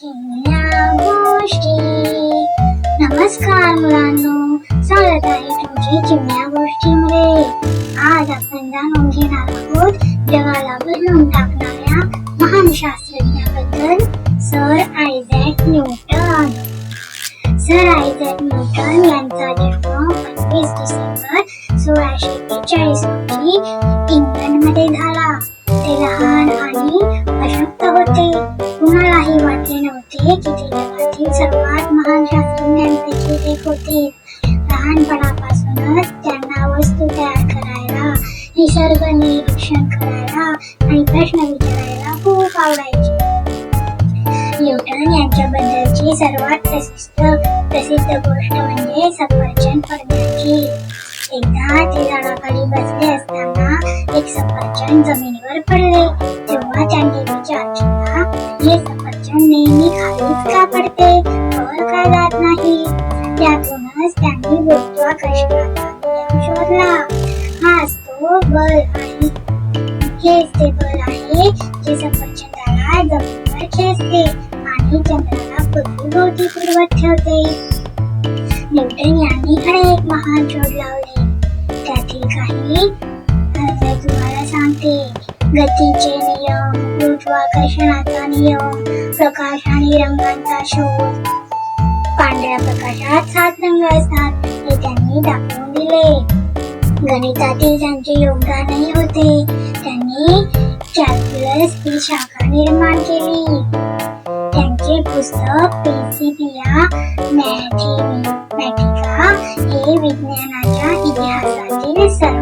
गोष्टी. नमस्कार मुलांनो. स्वागत आहे तुमचे चिमण्या गोष्टीमध्ये. आज आपण जाणून घेणार आहोत जगाला बदलून टाकणाऱ्या महान शास्त्रज्ञाबद्दल sir Isaac Newton. Sir Isaac Newton यांचा जन्म पंचवीस डिसेंबर सोळाशे बेचाळीस रोजी इंग्लंडमध्ये झाला. ते लहान आणि अशक्त होते. वाटले सर्वात महान शास्त्रज्ञांपैकी एक होते लहानपणापासूनच त्यांना वस्तू तयार करायला निसर्ग निरीक्षण करायला आणि प्रश्न विचारायला खूप आवडायचे. न्यूटन यांच्याबद्दलची सर्वात प्रसिद्ध प्रसिद्ध गोष्ट म्हणजे सफरचंद पडण्याची. एकदा ते झाडाखाली बसले असताना एक सफरचंद जमिनीवर पडले. तेव्हा त्यांनी विचार केला हे सफरचंद नेहमी खालीच का पडते वर का जात नाही त्यातूनच त्यांनी गुरुत्वाकर्षणाचा नियम शोधला. हाच तो बल आहे. हेच ते बल आहे जे सफरचंदाला जमिनीवर खेचते आणि चंद्राला पृथ्वीभोवती फिरवत ठेवते. न्यूटन यांनी खरे एक महान शोध लावले. त्यातील काही तुम्हाला सांगते. गतीचे नियम गुरुत्वाकर्षणाचा नियम प्रकाश आणि रंगांचा शोध पांढऱ्या प्रकाशात सात रंग असतात हे त्यांनी दाखवून दिले गणितातील त्यांचे योगदानही होते त्यांनी कॅल्क्युलस ही शाखा निर्माण केली त्यांचे पुस्तक पेसिपिया मॅथेमॅटिका हे विज्ञानाच्या इतिहासातील सर्व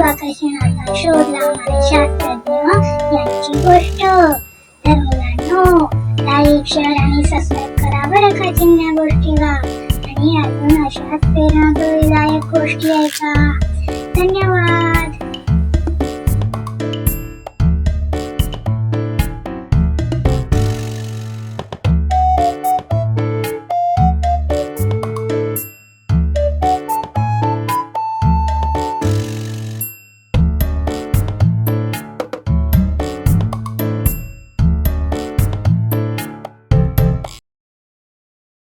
गुरुत्वाकर्षणाचा शोध लावणारे शास्त्रज्ञ यांची गोष्ट तर मुलांनो लाईक शेअर आणि सबस्क्राईब करा बरं का चिमण्या गोष्टीला आणि अजून अशाच प्रेरणादायक गोष्टी ऐका धन्यवाद